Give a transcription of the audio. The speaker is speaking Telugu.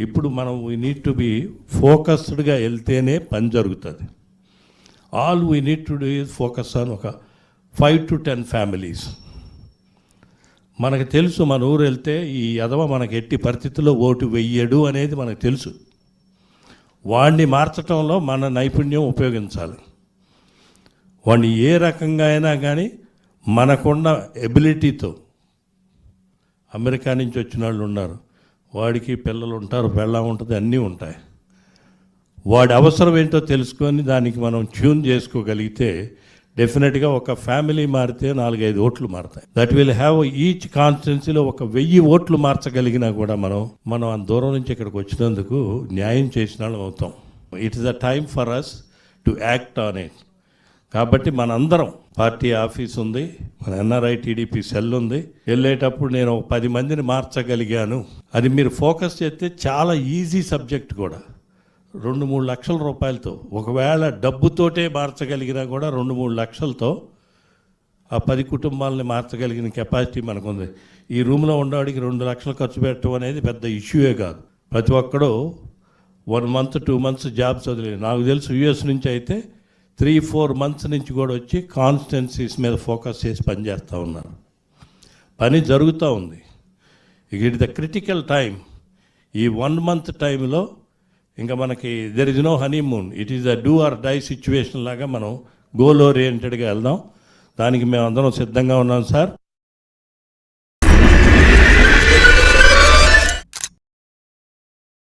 ఇప్పుడు మనం వీ నీడ్ టు బి ఫోకస్డ్గా వెళ్తేనే పని జరుగుతుంది. All we need to do is focus on ఒక ఫైవ్ టు టెన్ ఫ్యామిలీస్ మనకు తెలుసు మన ఊరు వెళ్తే ఈ యదవ మనకు ఎట్టి పరిస్థితుల్లో ఓటు వెయ్యడు అనేది మనకు తెలుసు. వాడిని మార్చటంలో మన నైపుణ్యం ఉపయోగించాలి. వాడిని ఏ రకంగా అయినా కానీ మనకున్న ఎబిలిటీతో అమెరికా నుంచి వచ్చిన వాళ్ళు ఉన్నారు. వాడికి పిల్లలు ఉంటారు పెళ్ళం ఉంటుంది అన్నీ ఉంటాయి. వాడి అవసరం ఏంటో తెలుసుకొని దానికి మనం ట్యూన్ చేసుకోగలిగితే డెఫినెట్గా ఒక ఫ్యామిలీ మారితే నాలుగైదు ఓట్లు మారుతాయి. దట్ విల్ హ్యావ్ ఈచ్ కాన్స్టిట్యున్సీలో ఒక వెయ్యి ఓట్లు మార్చగలిగినా కూడా మనం మనం అంత దూరం నుంచి ఇక్కడికి వచ్చినందుకు న్యాయం చేసిన వాళ్ళం అవుతాం. It is a time for us to act on it కాబట్టి మనందరం పార్టీ ఆఫీస్ ఉంది మన ఎన్ఆర్ఐ టీడీపీ సెల్ ఉంది. వెళ్ళేటప్పుడు నేను ఒక పది మందిని మార్చగలిగాను. అది మీరు ఫోకస్ చేస్తే చాలా ఈజీ సబ్జెక్ట్ కూడా. రెండు మూడు లక్షల రూపాయలతో ఒకవేళ డబ్బుతోటే మార్చగలిగినా కూడా రెండు మూడు లక్షలతో ఆ పది కుటుంబాలని మార్చగలిగిన కెపాసిటీ మనకుంది. ఈ రూమ్లో ఉండేవాడికి రెండు లక్షలు ఖర్చు పెట్టడం అనేది పెద్ద ఇష్యూయే కాదు. ప్రతి ఒక్కడు one month two months jobs వదిలేదు నాకు తెలుసు యూఎస్ నుంచి అయితే త్రీ ఫోర్ మంత్స్ నుంచి కూడా వచ్చి కాన్స్టెన్సీస్ మీద ఫోకస్ చేసి పనిచేస్తూ ఉన్నారు పని జరుగుతూ ఉంది. ఇక ఇట్ ద క్రిటికల్ టైం ఈ వన్ మంత్ టైంలో ఇంకా మనకి there is no honeymoon it is a do or die situation లాగా మనం గోల్ ఓరియంటెడ్గా వెళ్దాం. దానికి మేము అందరం సిద్ధంగా ఉన్నాం సార్